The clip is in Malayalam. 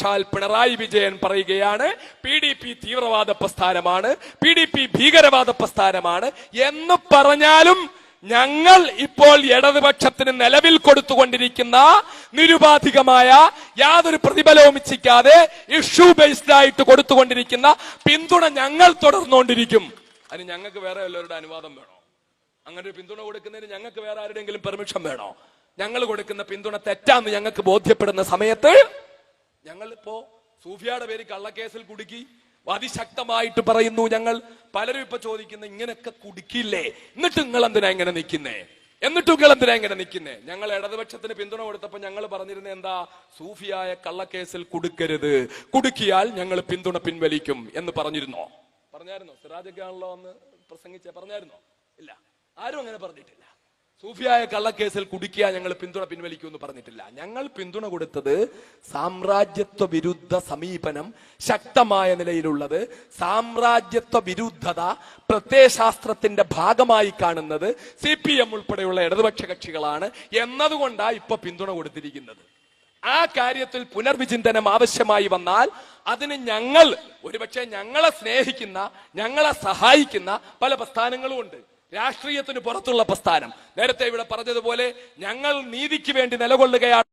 സാക്ഷാൽ പിണറായി വിജയൻ പറയുകയാണ് പി ഡി പി തീവ്രവാദ പ്രസ്ഥാനമാണ് പി ഡി പി ഭീകരവാദ പ്രസ്ഥാനമാണ് എന്ന് പറഞ്ഞാലും ഞങ്ങൾ ഇപ്പോൾ ഇടതുപക്ഷത്തിന് നിലവിൽ കൊടുത്തുകൊണ്ടിരിക്കുന്ന നിരുപാധികമായ യാതൊരു പ്രതിഫലവും ഇച്ഛിക്കാതെ ഇഷ്യൂ ബേസ്ഡ് ആയിട്ട് കൊടുത്തുകൊണ്ടിരിക്കുന്ന പിന്തുണ ഞങ്ങൾ തുടർന്നുകൊണ്ടിരിക്കും. അതിന് ഞങ്ങൾക്ക് വേറെ വല്ലവരുടെ അനുവാദം വേണോ? അങ്ങനെ ഒരു പിന്തുണ കൊടുക്കുന്നതിന് ഞങ്ങൾക്ക് വേറെ ആരുടെങ്കിലും പെർമിഷൻ വേണോ? ഞങ്ങൾ കൊടുക്കുന്ന പിന്തുണ തെറ്റാന്ന് ഞങ്ങൾക്ക് ബോധ്യപ്പെടുന്ന സമയത്ത് ഞങ്ങൾ ഇപ്പോ സൂഫിയയുടെ പേര് കള്ളക്കേസിൽ കുടുക്കി അതിശക്തമായിട്ട് പറയുന്നു. ഞങ്ങൾ പലരും ഇപ്പൊ ചോദിക്കുന്ന ഇങ്ങനെയൊക്കെ കുടുക്കില്ലേ എന്നിട്ട് നിങ്ങൾ എന്തിനാ ഇങ്ങനെ നിൽക്കുന്നേ? എന്നിട്ട് നിങ്ങൾ എന്തിനാ ഇങ്ങനെ നിൽക്കുന്നേ? ഞങ്ങൾ ഇടതുപക്ഷത്തിന് പിന്തുണ കൊടുത്തപ്പോ ഞങ്ങൾ പറഞ്ഞിരുന്നത് എന്താ? സൂഫിയായ കള്ളക്കേസിൽ കുടുക്കരുത്. കുടുക്കിയാൽ ഞങ്ങൾ പിന്തുണ പിൻവലിക്കും എന്ന് പറഞ്ഞിരുന്നോ? പറഞ്ഞായിരുന്നോ? സിറാജൊക്കെ ആണല്ലോ എന്ന് പ്രസംഗിച്ച പറഞ്ഞായിരുന്നോ? ഇല്ല. ആരും അങ്ങനെ പറഞ്ഞിട്ടില്ല. സൂഫിയായ കള്ളക്കേസിൽ കുടുക്കിയ ഞങ്ങൾ പിന്തുണ പിൻവലിക്കുമെന്ന് പറഞ്ഞിട്ടില്ല. ഞങ്ങൾ പിന്തുണ കൊടുത്തത് സാമ്രാജ്യത്വ വിരുദ്ധ സമീപനം ശക്തമായ നിലയിലുള്ളത് സാമ്രാജ്യത്വ വിരുദ്ധത പ്രത്യയശാസ്ത്രത്തിന്റെ ഭാഗമായി കാണുന്നത് സി പി എം ഉൾപ്പെടെയുള്ള ഇടതുപക്ഷ കക്ഷികളാണ് എന്നതുകൊണ്ടാണ് ഇപ്പൊ പിന്തുണ കൊടുത്തിരിക്കുന്നത്. ആ കാര്യത്തിൽ പുനർവിചിന്തനം ആവശ്യമായി വന്നാൽ അതിന് ഞങ്ങൾ ഒരുപക്ഷെ ഞങ്ങളെ സ്നേഹിക്കുന്ന ഞങ്ങളെ സഹായിക്കുന്ന പല പ്രസ്ഥാനങ്ങളും ഉണ്ട്. രാഷ്ട്രീയത്തിന് പുറത്തുള്ള പ്രസ്ഥാനം. നേരത്തെ ഇവിടെ പറഞ്ഞതുപോലെ ഞങ്ങൾ നീതിക്ക് വേണ്ടി നിലകൊള്ളുകയാണ്.